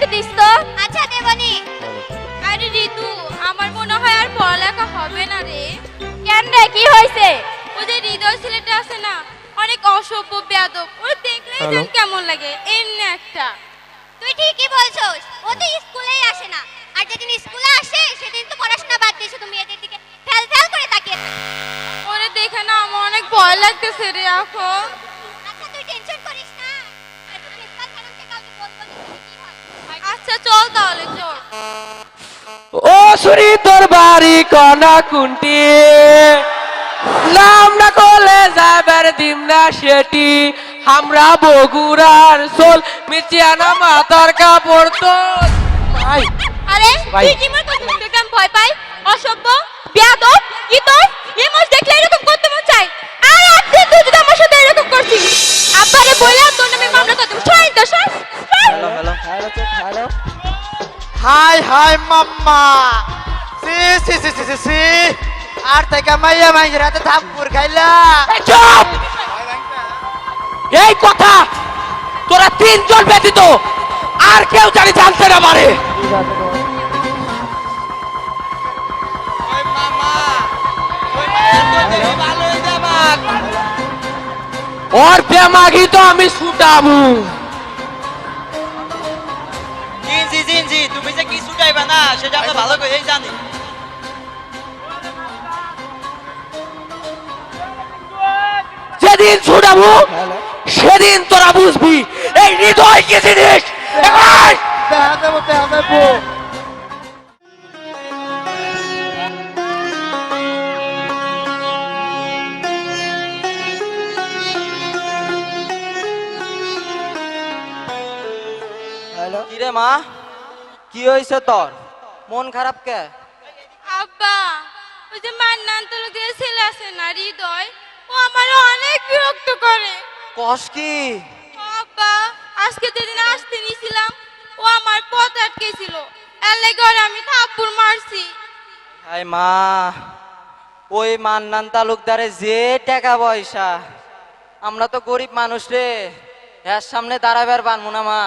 একটু দিস তো। আচ্ছা দেবনি। আরে ঋতু আমার মনে হয় আর পড়ালেখা হবে না রে। কেন রে কি হয়েছে? ওই যে হৃদয় ছেলেটা আছে না অনেক অসভ্য বেয়াদব। ওই দেখলেই যেন কেমন লাগে এমনি একটা। তুই ঠিকই বলছস ও তো স্কুলেই আসে না। আর যেদিন স্কুলে আসে সেদিন তো পড়াশোনা বাদ দিয়ে শুধু মেয়েদের দিকে ফেল ফেল করে তাকিয়ে ওরে দেখে না আমার অনেক ভয় লাগতেছে রে এখন আচ্ছা চল তাহলে চল। ও সুরি তোর বাড়ি কনা কুন্টি নাম না করলে যাবার দিম না সেটি। আমরা বগুড়ার সোল মিচিয়ানা মাথার কাপড় তো ভাই আরে। তুই কি মনে আমি ভয় পাই অসভ্য বেয়াদব কি তোর ইমোজ দেখলে এরকম করতে মন আজকে তুই যদি আমার সাথে এরকম করছিস আব্বারে বলে তোর নামে মামলা করতে সরাই তো সর হাই হাই মাম্মা। সি সি সি সি সি আর থেকে মাইয়া মাইয়ের হাতে থাপ্পুর খাইলা। চুপ! এই কথা তোরা তিনজন ব্যতীত আর কেউ জানি জানতে না পারে। ওর বেমাগি তো আমি ছুটামু জিনজি জিনজি তুমি যে কি ছুটাইবা না সেটা আমরা ভালো করেই জানি যেদিন ছুটামু সেদিন তোরা বুঝবি এই হৃদয় কি জিনিস এই! কিরে মা? কি হয়েছে তোর? মন খারাপ কে? আব্বা ওই যে মান্নান তোর দিয়ে ছেলে আছে না হৃদয় ও আমার অনেক বিরক্ত করে। কস কি? আব্বা আজকে যেদিন আসতে নিছিলাম ও আমার পথ আটকেছিল। এর লেগে ওরে আমি থাপ্পড় মারছি। হাই মা ওই মান্নান তালুকদারে যে টাকা পয়সা আমরা তো গরিব মানুষ রে এর সামনে দাঁড়াবার পারব না মা।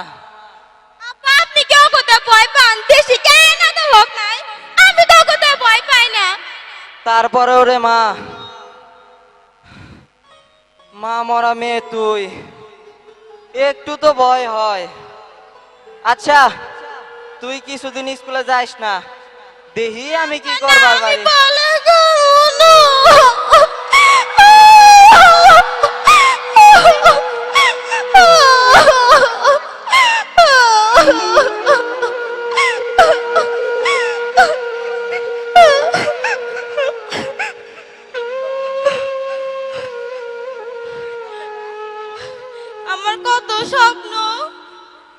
কেউ ওরে ভয় পান? দেশি কেন তো হোক নাই। আমি তো কোথায় ভয় পাই না। তারপরেও রে মা মা মরা মেয়ে তুই একটু তো ভয় হয়। আচ্ছা তুই কিছুদিন স্কুলে যাস না। দেহি আমি কি করবার পারি। আমার কত স্বপ্ন?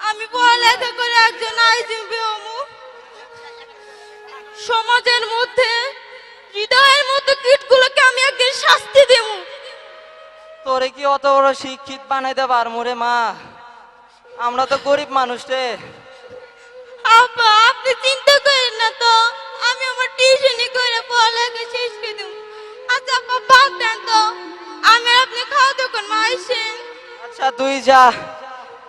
আমি পড়ালেখা করে একজন আইজিপি হমু সমাজের মধ্যে হৃদয়ের মতো কীটগুলোকে আমি একদিন শাস্তি দেব। তোরে কি অত বড় শিক্ষিত বানাইতে পারমু রে মা? আমরা তো গরিব মানুষ রে। আব্বা আপনি চিন্তা করেন না তো। আমি আমার টিউশনি করে পড়ালেখা শেষ করে দেব। আচ্ছা আব্বা বাদ দেন তো। আমি আপনি খাওয়া তখন মা আসেন আচ্ছা তুই যা।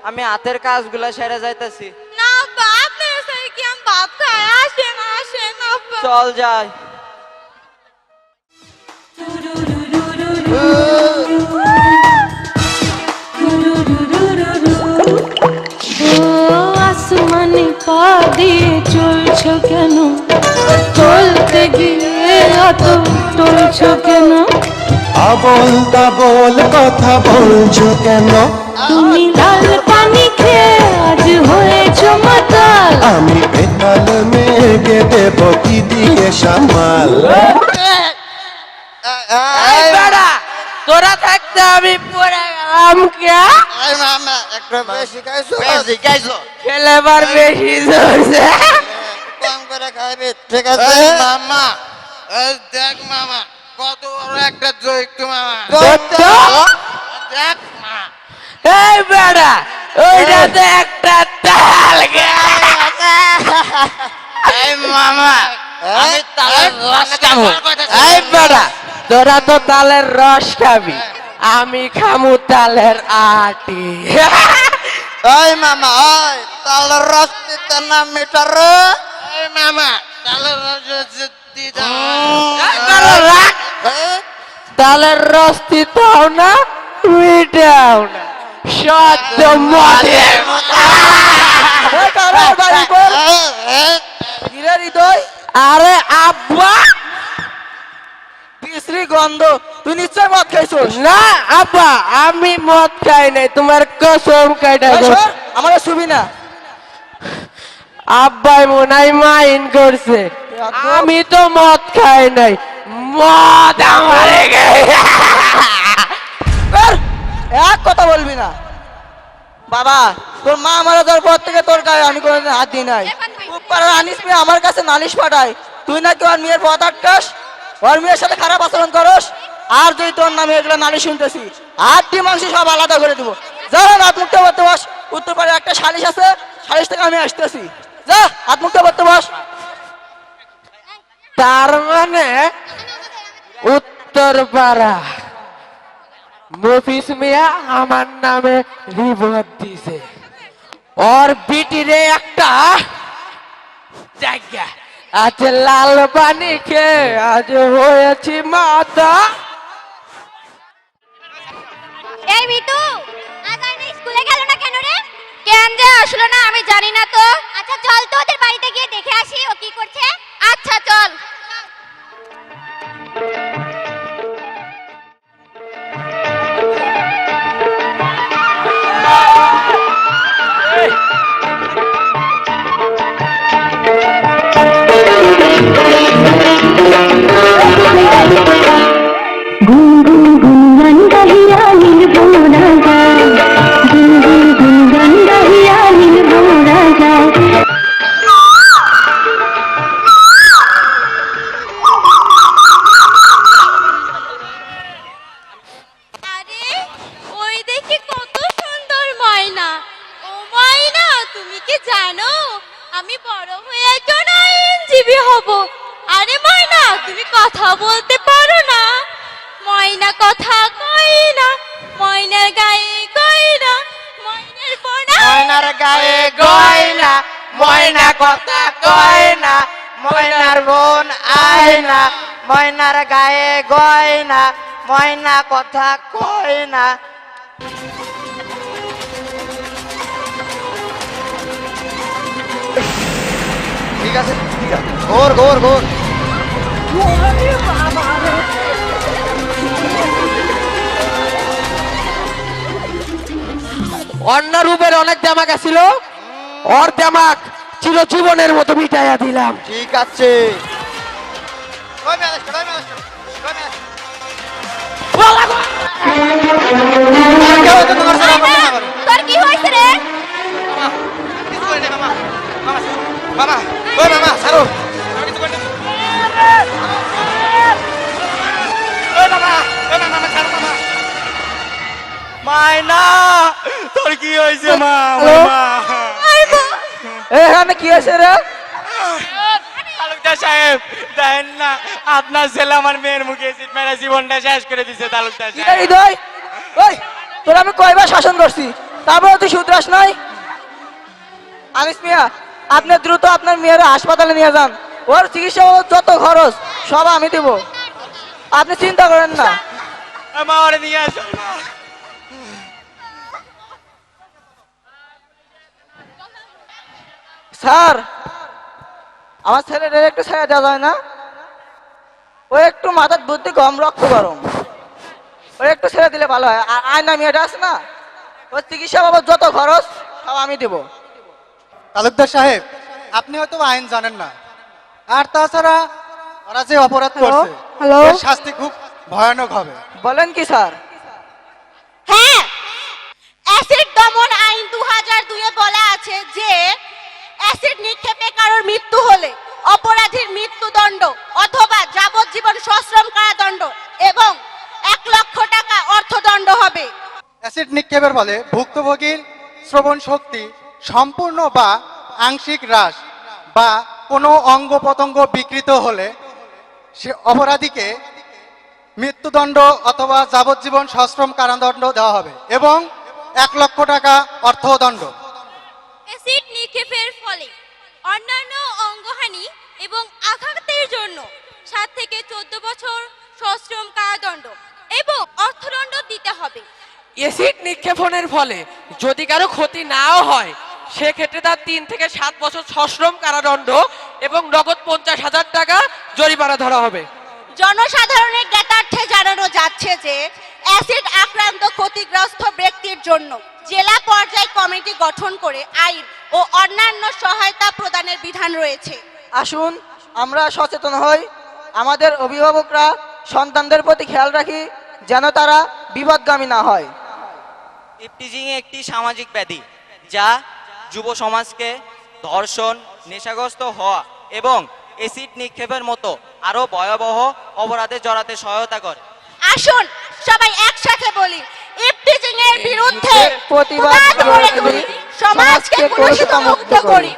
আমি হাতের কাজগুলা সেরে যাইতেছি। না আব্বা আপনার সাথে কি আমি ভাত খাই আসেন আসেন আব্বা চল যাই। আসমানি পা দিয়ে চলছো কেন? চলতে গিয়ে অত টলছো কেন? আবল তাবল কথা বলছো কেন? তুমি লাল পানি খেয়ে আজ হয়েছো মাতাল। আমি বেতাল মেয়েকে দেব কি দিয়ে সামাল? তোরা থাকতে আমি পড়ে গেলাম কে? বেশি খাইছো? খেলেবার বেশি ধরছে। কম করে খাইবি ঠিক আছে? মামা দেখ মামা কত বড় একটা জৈক্য মামা দেখ মা। এই বেড়া ওইটাতে একটা তাল এই মামা আমি তালের রস খাব। এই বেড়া তোরা তো তালের রস খাবি। আমি খামু তালের আটি। এই মামা ওই তালের রস দিতে না মিটার। এই মামা তালের রস দিতে রাখ তালের রস দিতেও না মিটাও না। সদ্য মদের আরে আব্বা! বিশ্রী গন্ধ তুই নিশ্চয় মদ খাইছোস? না আব্বা আমি মদ খাই নাই তোমার কসম কাইটা আমার সুবি না। আব্বাই মনাই মাইন করছে। আমি তো মদ খাই নাই। মদ আমারে এক কথা বলবি না। বাবা তোর মা মারা যাওয়ার পর থেকে তোর গায়ে আমি কোনোদিন হাত দিই নাই। আনিস মেয়ে আমার কাছে নালিশ পাঠায় তুই নাকি ওর মেয়ের পথ আটকাস? ওর মেয়ের সাথে খারাপ আচরণ করস? আর যদি তোর নামে এগুলো নালিশ শুনতেছি আর দি মাংস সব আলাদা করে দিব। যা হাত মুখটা করতে বস। উত্তর পাড়ে একটা সালিশ আছে সালিশ থেকে আমি আসতেছি। যা হাত মুখটা করতে বস। তার মানে উত্তর পাড়া মফিস মিয়া আমার নামে রিপোর্ট দিছে। ওর বিটিরে একটা জায়গা আজ লাল পানি খেয়ে আজ হয়েছি মাতা। এই মিতু আজ স্কুলে গেল না কেন রে? কেন যে আসলো না আমি জানি না তো। আচ্ছা চল তো ওদের বাড়িতে গিয়ে দেখে আসি ও কি করছে। আচ্ছা চল। ময়নার গায়ে গয়না ময়না কথা কয় না ময়নার বোন আয়না ময়নার গায়ে গয়না ময়না কথা কয় না। ঠিক আছে ঠিক আছে। ঘোর ঘোর ঘোর। অন্য রূপের অনেক জামাক আসিল ওর জামাক চিরজীবনের মতো মিটাইয়া দিলাম। ঠিক আছে। কি হয়েছে মা। এখানে কি রে? তালুকদার সাহেব দেখেন না আপনার ছেলে আমার মেয়ের মুখে মেরে জীবনটা শেষ করে দিছে তালুকদার সাহেব। হৃদয়? ওই তোর আমি কয়বার শাসন করছি? তারপরে তুই শুধরাস নাই? আনিস মিয়া আপনি দ্রুত আপনার মেয়ের হাসপাতালে নিয়ে যান। ওর চিকিৎসা ও যত খরচ সব আমি দেব। আপনি চিন্তা করেন না। মা ওরে নিয়ে আসো স্যার আমার ছেলেটার একটু ছেড়ে দেওয়া যায় না? ও একটু মাথার বুদ্ধি কম রক্ত গরম। ও একটু ছেড়ে দিলে ভালো হয়। আর আয়না মেয়েটা আছে না? ওর চিকিৎসা বাবদ যত খরচ সব আমি দেবো। তালুকদার সাহেব আপনি হয়তো আইন জানেন না। আর তাছাড়া ওরা যে অপরাধ করছে হ্যালো? এর শাস্তি খুব ভয়ানক হবে। বলেন কি স্যার? হ্যাঁ অ্যাসিড দমন আইন দু হাজার দুয়ে বলা আছে যে অ্যাসিড নিক্ষেপে কারোর মৃত্যু হলে অপরাধীর মৃত্যুদণ্ড অথবা যাবজ্জীবন সশ্রম কারাদণ্ড এবং এক লক্ষ টাকা অর্থদণ্ড হবে। অ্যাসিড নিক্ষেপের ফলে ভুক্তভোগীর শ্রবণ শক্তি সম্পূর্ণ বা আংশিক হ্রাস বা কোনো অঙ্গ প্রত্যঙ্গ বিকৃত হলে সে অপরাধীকে মৃত্যুদণ্ড অথবা যাবজ্জীবন সশ্রম কারাদণ্ড দেওয়া হবে এবং এক লক্ষ টাকা অর্থদণ্ড। অন্যান্য অঙ্গহানি এবং আঘাতের জন্য সাত থেকে চোদ্দ বছর সশ্রম কারাদণ্ড এবং অর্থদণ্ড দিতে হবে। এসিড নিক্ষেপণের ফলে যদি কারও ক্ষতি নাও হয় সেক্ষেত্রে তার তিন থেকে সাত বছর সশ্রম কারাদণ্ড এবং নগদ পঞ্চাশ হাজার টাকা জরিমানা ধরা হবে। জনসাধারণের জ্ঞাতার্থে জানানো যাচ্ছে যে অ্যাসিড আক্রান্ত ক্ষতিগ্রস্ত ব্যক্তির জন্য জেলা পর্যায়ে কমিটি গঠন করে আইন ও অন্যান্য সহায়তা প্রদানের বিধান রয়েছে। আসুন আমরা সচেতন হই। আমাদের অভিভাবকরা সন্তানদের প্রতি খেয়াল রাখি যেন তারা বিপদগামী না হয়। ইপটিজিং একটি সামাজিক ব্যাধি যা যুব সমাজকে ধর্ষণ নেশাগ্রস্ত হওয়া এবং এসিড নিক্ষেপের মতো আরও ভয়াবহ অপরাধে জড়াতে সহায়তা করে। আসুন সবাই একসাথে বলি ইফটিজিং এর বিরুদ্ধে প্রতিবাদ করে তুলি, সমাজকে কলুষিত মুক্ত করি।